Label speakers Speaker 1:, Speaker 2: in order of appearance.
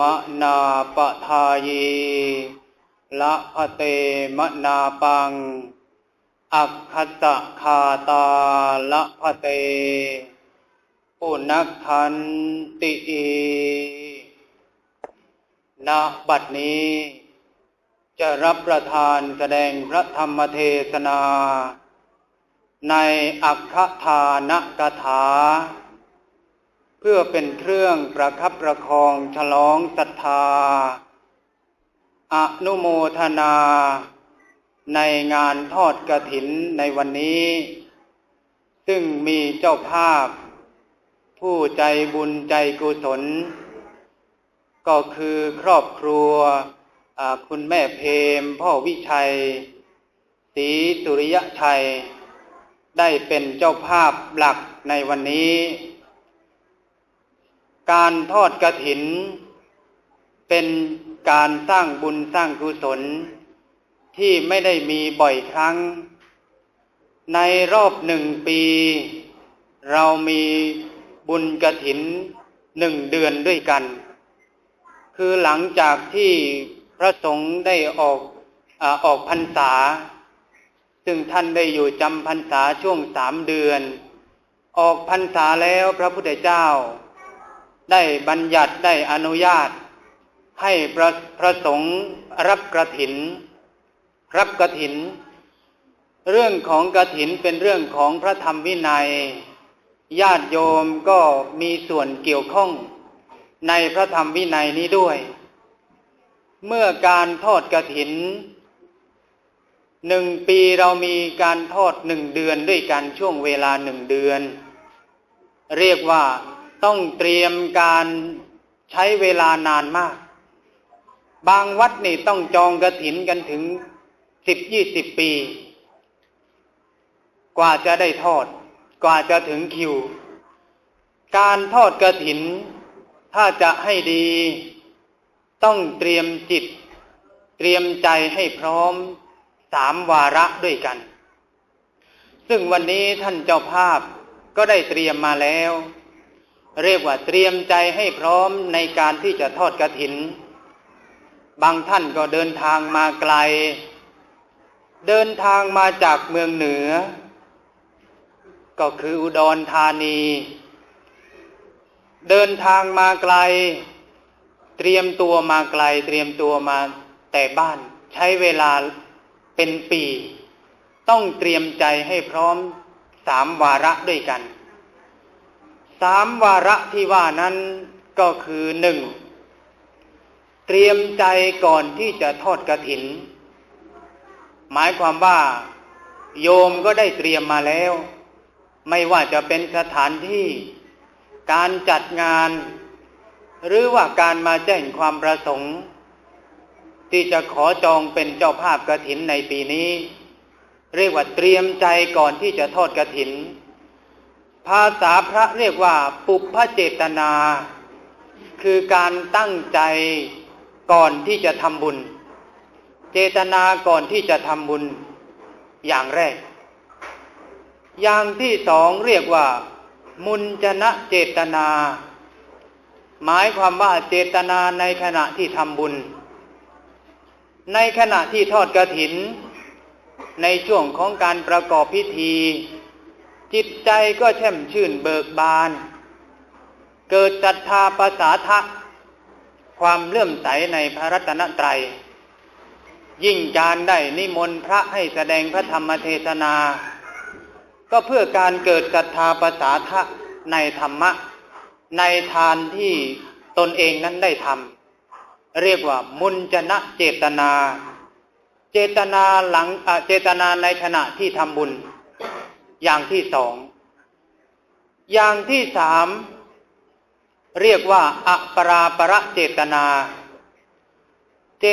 Speaker 1: มะนาปทายีละพะเตมะนาปัง อักคัสสะคาตาละพะเตปุนักขันติอีณบัดนี้ จะรับประทานแสดงพระธรรมเทศนา ในอัคคทานกถา พื่อเป็นเครื่องประคับประคองฉลองศรัทธา อนุโมทนา ในงานทอดกระถินในวันนี้ ซึ่งมีเจ้าภาพ ผู้ใจบุญใจกุศล ก็คือครอบครัวคุณแม่เพมพ่อวิชัยศรีสุริยชัย ได้เป็นเจ้าภาพหลักในวันนี้ การทอดกระถิน เป็นการสร้างบุญสร้างกุศล ที่ไม่ได้มีบ่อยครั้ง ในรอบหนึ่งปี เรามีบุญกระถินหนึ่งเดือนด้วยกัน คือหลังจากที่พระสงฆ์ได้ออกอออกพรรษา ซึ่งท่านได้อยู่จำพรรษาช่วงสามเดือน ออกพรรษาแล้วพระพุทธเจ้า ได้บัญญัติได้อนุญาต ให้พระพระสงฆ์รับกระถิน รับกระถิน เรื่องของกระถินเป็นเรื่องของพระธรรมวินัย ญาติโยมก็มีส่วนเกี่ยวข้องในพระธรรมวินัยนี้ด้วย เมื่อการทอดกระถินหนึ่งปีเรามีการทอดหนึ่งเดือนด้วยกันช่วงเวลาหนึ่งเดือน เรียกว่า ต้องเตรียมการใช้เวลานานมาก บางวัดนี่ต้องจองกระถินกันถึงสิบยี่สิบปี กว่าจะได้ทอด กว่าจะถึงคิว การทอดกระถิน ถ้าจะให้ดี ต้องเตรียมจิต เตรียมใจให้พร้อมสามวาระด้วยกัน ซึ่งวันนี้ท่านเจ้าภาพก็ได้เตรียมมาแล้ว เรียกว่าเตรียมใจให้พร้อมในการที่จะทอดกระถิน บางท่านก็เดินทางมาไกล เดินทางมาจากเมืองเหนือ ก็คืออุดรธานี เดินทางมาไกล เตรียมตัวมาไกล เตรียมตัวมาแต่บ้านใช้เวลาเป็นปี ต้องเตรียมใจให้พร้อมสามวาระด้วยกัน สามวาระที่ว่านั้นก็คือหนึ่งเตรียมใจก่อนที่จะทอดกระถิน หมายความว่า โยมก็ได้เตรียมมาแล้ว ไม่ว่าจะเป็นสถานที่ การจัดงาน หรือว่าการมาแจ้งความประสงค์ ที่จะขอจองเป็นเจ้าภาพกระถินในปีนี้ เรียกว่าเตรียมใจก่อนที่จะทอดกระถิน ภาษาพระเรียกว่าปุพพเจตนา คือการตั้งใจก่อนที่จะทำบุญ เจตนาก่อนที่จะทำบุญอย่างแรก อย่างที่สองเรียกว่า มุนจนะเจตนา หมายความว่าเจตนาในขณะที่ทำบุญ ในขณะที่ทอดกระถิน ในช่วงของการประกอบพิธี จิตใจก็แช่มชื่นเบิกบาน เกิดศรัทธาประสาทะ ความเลื่อมใสในพระรัตนตรัย ยิ่งการได้นิมนต์พระให้แสดงพระธรรมเทศนา ก็เพื่อการเกิดศรัทธาประสาทะในธรรมะ ในทานที่ตนเองนั้นได้ทำเรียกว่ามุนจนะเจตนา เจตนาหลังเจตนาในขณะที่ทำบุญ อย่างที่สอง อย่างที่สาม เรียกว่า อปราประเจตนาเจ